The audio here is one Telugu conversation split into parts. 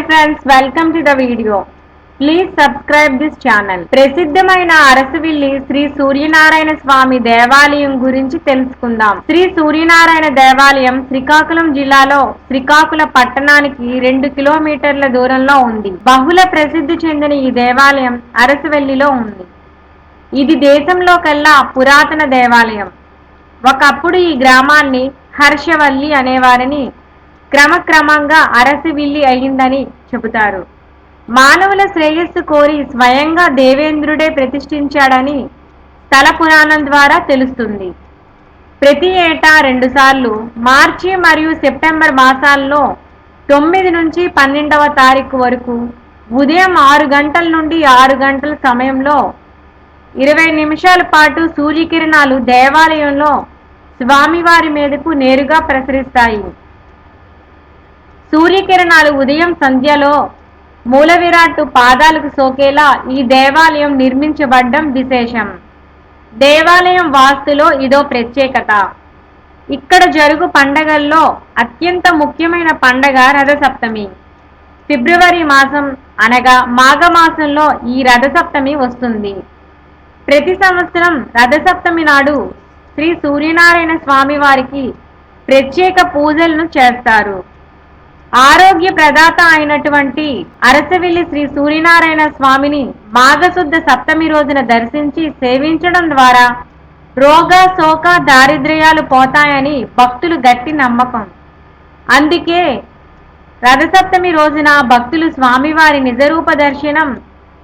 Hi friends welcome to the video. Please subscribe this channel. ప్రసిద్ధమైన అరసవిల్లి శ్రీ సూర్యనారాయణ స్వామి దేవాలయం గురించి తెలుసుకుందాం. శ్రీ సూర్యనారాయణ దేవాలయం శ్రీకాకుళం జిల్లాలో శ్రీకాకుళ పట్టణానికి రెండు కిలోమీటర్ల దూరంలో ఉంది. బహుళ ప్రసిద్ధి చెందిన ఈ దేవాలయం అరసవెల్లిలో ఉంది. ఇది దేశంలో కల్లా పురాతన దేవాలయం. ఒకప్పుడు ఈ గ్రామాన్ని హర్షవల్లి అనేవారని క్రమక్రమంగా అరసివిల్లి అయిందని చెబుతారు. మానవుల శ్రేయస్సు కోరి స్వయంగా దేవేంద్రుడే ప్రతిష్ఠించాడని స్థల పురాణం ద్వారా తెలుస్తుంది. ప్రతి ఏటా రెండుసార్లు మార్చి మరియు సెప్టెంబర్ మాసాల్లో తొమ్మిది నుంచి పన్నెండవ తారీఖు వరకు ఉదయం ఆరు గంటల నుండి ఆరు గంటల సమయంలో ఇరవై నిమిషాల పాటు సూర్యకిరణాలు దేవాలయంలో స్వామివారి మీదకు నేరుగా ప్రసరిస్తాయి. సూర్యకిరణాలు ఉదయం సంధ్యలో మూలవిరాట్టు పాదాలకు సోకేలా ఈ దేవాలయం నిర్మించబడ్డం విశేషం. దేవాలయం వాస్తులో ఇదో ప్రత్యేకత. ఇక్కడ జరుగు పండగల్లో అత్యంత ముఖ్యమైన పండగ రథసప్తమి. ఫిబ్రవరి మాసం అనగా మాఘమాసంలో ఈ రథసప్తమి వస్తుంది. ప్రతి సంవత్సరం రథసప్తమి నాడు శ్రీ సూర్యనారాయణ స్వామి వారికి ప్రత్యేక పూజలను చేస్తారు. ఆరోగ్య ప్రదాత అయినటువంటి అరసవిల్లి శ్రీ సూర్యనారాయణ స్వామిని మాఘశుద్ధ సప్తమి రోజున దర్శించి సేవించడం ద్వారా రోగ శోక దారిద్ర్యాలు పోతాయని భక్తులు గట్టి నమ్మకం. అందుకే రథసప్తమి రోజున భక్తులు స్వామివారి నిజరూప దర్శనం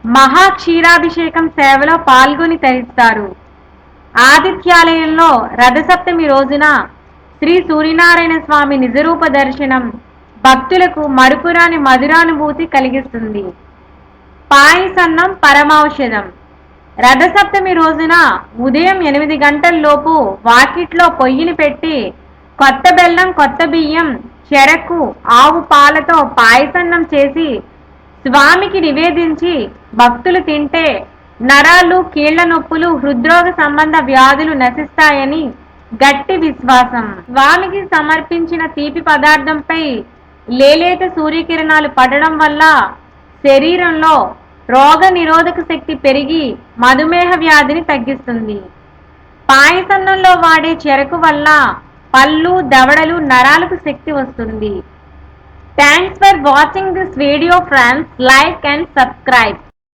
మహా క్షీరాభిషేకం సేవలో పాల్గొని తరిస్తారు. ఆదిత్యాలయంలో రథసప్తమి రోజున శ్రీ సూర్యనారాయణ స్వామి నిజరూప దర్శనం భక్తులకు మరుపురాని మధురానుభూతి కలిగిస్తుంది. పాయసన్నం పరమౌషధం రథసప్తమి రోజున ఉదయం ఎనిమిది గంటల్లోపు వాకిట్లో పొయ్యిని పెట్టి కొత్త బెల్లం కొత్త బియ్యం చెరకు ఆవు పాలతో పాయసన్నం చేసి స్వామికి నివేదించి భక్తులు తింటే నరాలు కీళ్ళ నొప్పులు హృద్రోగ సంబంధ వ్యాధులు నశిస్తాయని గట్టి విశ్వాసం. స్వామికి సమర్పించిన తీపి పదార్థంపై లేలేత సూర్యకిరణాలు పడడం వల్ల శరీరంలో రోగ నిరోధక శక్తి పెరిగి మధుమేహ వ్యాధిని తగ్గిస్తుంది. పాయసన్నంలో వాడే చెరకు వల్ల పళ్ళు దవడలు నరాలకు శక్తి వస్తుంది. Thanks for watching this video friends like and subscribe